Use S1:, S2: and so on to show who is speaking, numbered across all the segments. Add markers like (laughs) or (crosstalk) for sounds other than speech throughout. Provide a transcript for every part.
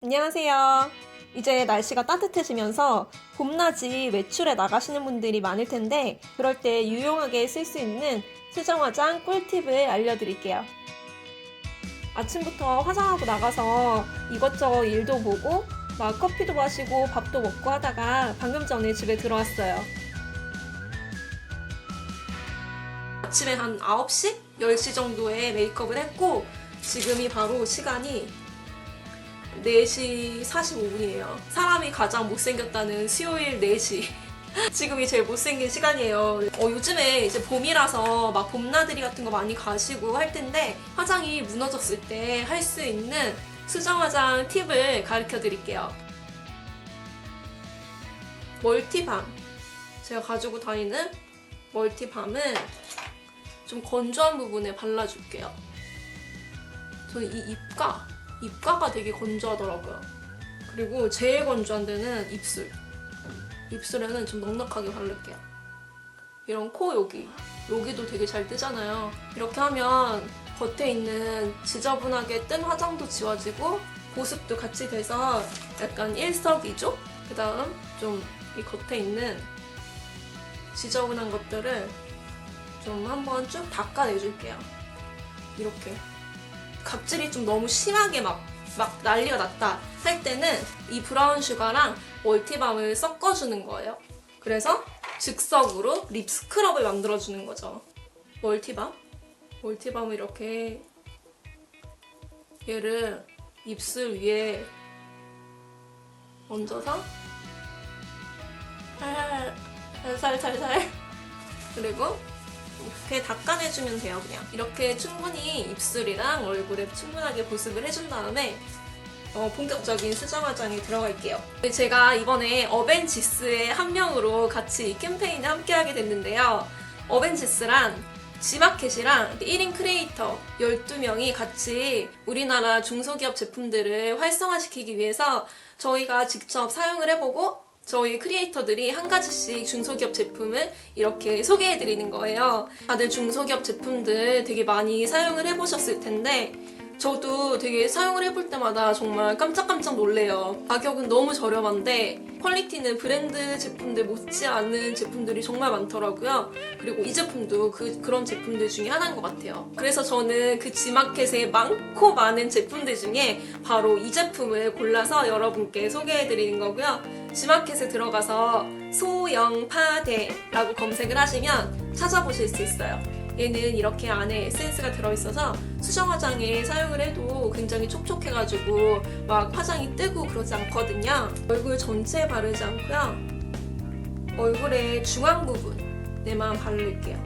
S1: 안녕하세요. 이제 날씨가 따뜻해지면서 봄낮이 외출에 나가시는 분들이 많을 텐데 그럴 때 유용하게 쓸 수 있는 수정 화장 꿀팁을 알려드릴게요. 아침부터 화장하고 나가서 이것저것 일도 보고 막 커피도 마시고 밥도 먹고 하다가 방금 전에 집에 들어왔어요. 아침에 한 9시? 10시 정도에 메이크업을 했고 지금이 바로 시간이 4시 45분이에요. 사람이 가장 못생겼다는 수요일 4시. (laughs) 지금이 제일 못생긴 시간이에요. 어, 요즘에 이제 봄이라서 막 봄나들이 같은 거 많이 가시고 할 텐데 화장이 무너졌을 때 할 수 있는 수정 화장 팁을 가르쳐 드릴게요. 멀티밤. 제가 가지고 다니는 멀티밤은 좀 건조한 부분에 발라줄게요. 저는 이 입가, 입가가 되게 건조하더라고요. 그리고 제일 건조한 데는 입술. 입술에는 좀 넉넉하게 바를게요. 이런 코 여기. 여기도 되게 잘 뜨잖아요. 이렇게 하면 겉에 있는 지저분하게 뜬 화장도 지워지고 보습도 같이 돼서 약간 일석이조? 그 다음 좀 이 겉에 있는 지저분한 것들을 좀 한번 쭉 닦아내줄게요. 이렇게. 각질이 좀 너무 심하게 막, 막 난리가 났다 할 때는 이 브라운 슈가랑 멀티밤을 섞어주는 거예요. 그래서 즉석으로 립 스크럽을 만들어주는 거죠. 멀티밤. 멀티밤을 이렇게 얘를 입술 위에 얹어서 살살살살 그리고 이렇게 닦아내주면 돼요 그냥. 이렇게 충분히 입술이랑 얼굴에 충분하게 보습을 해준 다음에 어, 본격적인 수정 화장에 들어갈게요. 제가 이번에 어벤지스의 한 명으로 같이 이 캠페인에 함께하게 됐는데요. 어벤지스란 지마켓이랑 1인 크리에이터 12명이 같이 우리나라 중소기업 제품들을 활성화시키기 위해서 저희가 직접 사용을 해보고 저희 크리에이터들이 한 가지씩 중소기업 제품을 이렇게 소개해 드리는 거예요. 다들 중소기업 제품들 되게 많이 사용을 해보셨을 텐데 저도 되게 사용을 해볼 때마다 정말 깜짝깜짝 놀래요. 가격은 너무 저렴한데 퀄리티는 브랜드 제품들 못지않은 제품들이 정말 많더라고요. 그리고 이 제품도 그, 그런 제품들 중에 하나인 것 같아요. 그래서 저는 그 지마켓에 많고 많은 제품들 중에 바로 이 제품을 골라서 여러분께 소개해드리는 거고요. 지마켓에 들어가서 소영파대라고 검색을 하시면 찾아보실 수 있어요. 얘는 이렇게 안에 에센스가 들어있어서 수정 화장에 사용을 해도 굉장히 촉촉해가지고 막 화장이 뜨고 그러지 않거든요. 얼굴 전체에 바르지 않고요. 얼굴의 중앙 부분에만 바를게요.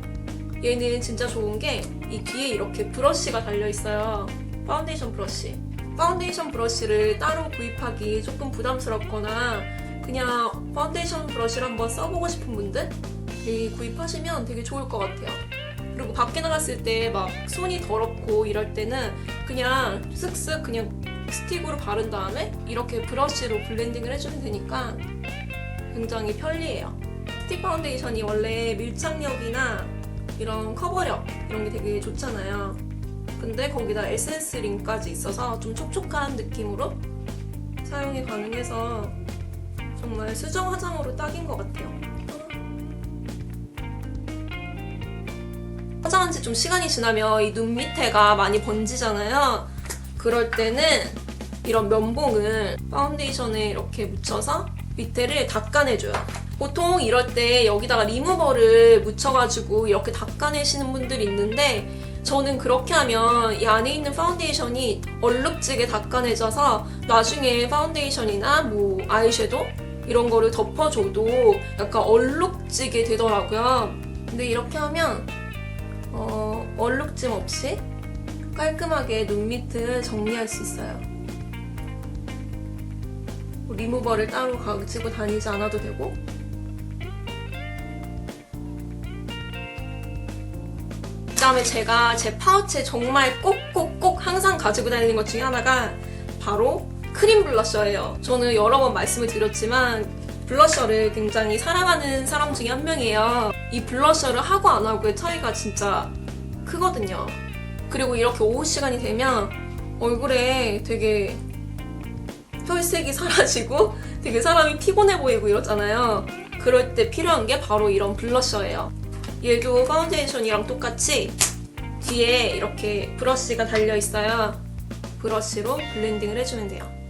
S1: 얘는 진짜 좋은 게 이 뒤에 이렇게 브러쉬가 달려있어요. 파운데이션 브러쉬. 파운데이션 브러쉬를 따로 구입하기 조금 부담스럽거나 그냥 파운데이션 브러쉬를 한번 써보고 싶은 분들 이 구입하시면 되게 좋을 것 같아요. 그리고 밖에 나갔을 때 막 손이 더럽고 이럴 때는 그냥 쓱쓱 그냥 스틱으로 바른 다음에 이렇게 브러쉬로 블렌딩을 해주면 되니까 굉장히 편리해요. 스틱 파운데이션이 원래 밀착력이나 이런 커버력 이런 게 되게 좋잖아요. 근데 거기다 에센스 링까지 있어서 좀 촉촉한 느낌으로 사용이 가능해서 정말 수정 화장으로 딱인 것 같아요. 화장한 지 좀 시간이 지나면 이 눈 밑에가 많이 번지잖아요. 그럴 때는 이런 면봉을 파운데이션에 이렇게 묻혀서 밑에를 닦아내줘요. 보통 이럴 때 여기다가 리무버를 묻혀가지고 이렇게 닦아내시는 분들이 있는데 저는 그렇게 하면 이 안에 있는 파운데이션이 얼룩지게 닦아내져서 나중에 파운데이션이나 뭐 아이섀도우 이런 거를 덮어줘도 약간 얼룩지게 되더라고요. 근데 이렇게 하면 어, 얼룩짐 없이 깔끔하게 눈 밑을 정리할 수 있어요. 뭐 리무버를 따로 가지고 다니지 않아도 되고 그 다음에 제가 제 파우치에 정말 꼭꼭꼭 항상 가지고 다니는 것 중에 하나가 바로 크림 블러셔예요. 저는 여러 번 말씀을 드렸지만 블러셔를 굉장히 사랑하는 사람 중에 한 명이에요. 이 블러셔를 하고 안 하고의 차이가 진짜 크거든요. 그리고 이렇게 오후 시간이 되면 얼굴에 되게 혈색이 사라지고 (laughs) 되게 사람이 피곤해 보이고 이러잖아요. 그럴 때 필요한 게 바로 이런 블러셔예요. 얘도 파운데이션이랑 똑같이 뒤에 이렇게 브러쉬가 달려 있어요. 브러쉬로 블렌딩을 해주면 돼요.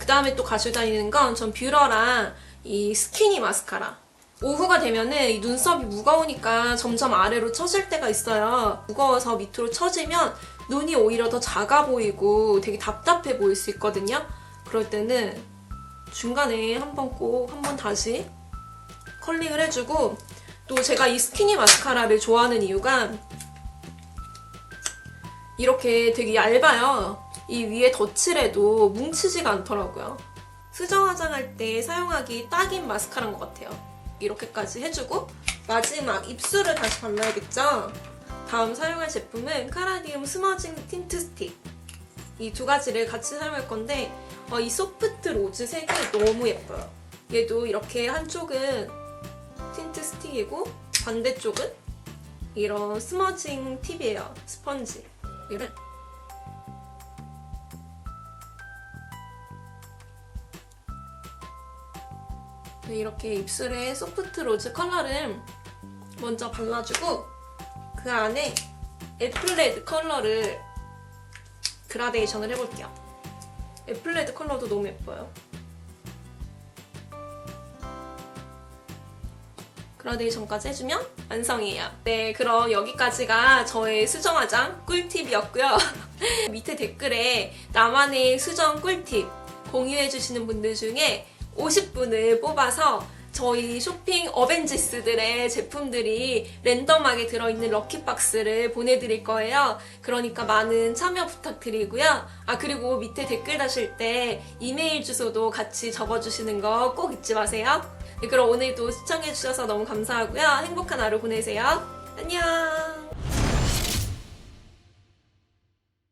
S1: 그 다음에 또 가지고 다니는 건 전 뷰러랑 이 스키니 마스카라. 오후가 되면은 이 눈썹이 무거우니까 점점 아래로 처질 때가 있어요. 무거워서 밑으로 처지면 눈이 오히려 더 작아 보이고 되게 답답해 보일 수 있거든요. 그럴 때는 중간에 한 번 꼭 한 번 다시 컬링을 해주고 또 제가 이 스키니 마스카라를 좋아하는 이유가 이렇게 되게 얇아요. 이 위에 덧칠해도 뭉치지가 않더라고요. 수정 화장할 때 사용하기 딱인 마스카라인 것 같아요. 이렇게까지 해주고 마지막 입술을 다시 발라야겠죠? 다음 사용할 제품은 카라디움 스머징 틴트 스틱 이 두 가지를 같이 사용할 건데 어, 이 소프트 로즈 색이 너무 예뻐요. 얘도 이렇게 한쪽은 틴트 스틱이고 반대쪽은 이런 스머징 팁이에요. 스펀지. 이를 이렇게 입술에 소프트 로즈 컬러를 먼저 발라주고 그 안에 애플레드 컬러를 그라데이션을 해볼게요. 애플레드 컬러도 너무 예뻐요. 그라데이션까지 해주면 완성이에요. 네, 그럼 여기까지가 저의 수정 화장 꿀팁이었고요. (laughs) 밑에 댓글에 나만의 수정 꿀팁 공유해주시는 분들 중에 50분을 뽑아서 저희 쇼핑 어벤지스들의 제품들이 랜덤하게 들어있는 럭키박스를 보내드릴 거예요. 그러니까 많은 참여 부탁드리고요. 아, 그리고 밑에 댓글 다실 때 이메일 주소도 같이 적어주시는 거 꼭 잊지 마세요. 네, 그럼 오늘도 시청해주셔서 너무 감사하고요. 행복한 하루 보내세요. 안녕!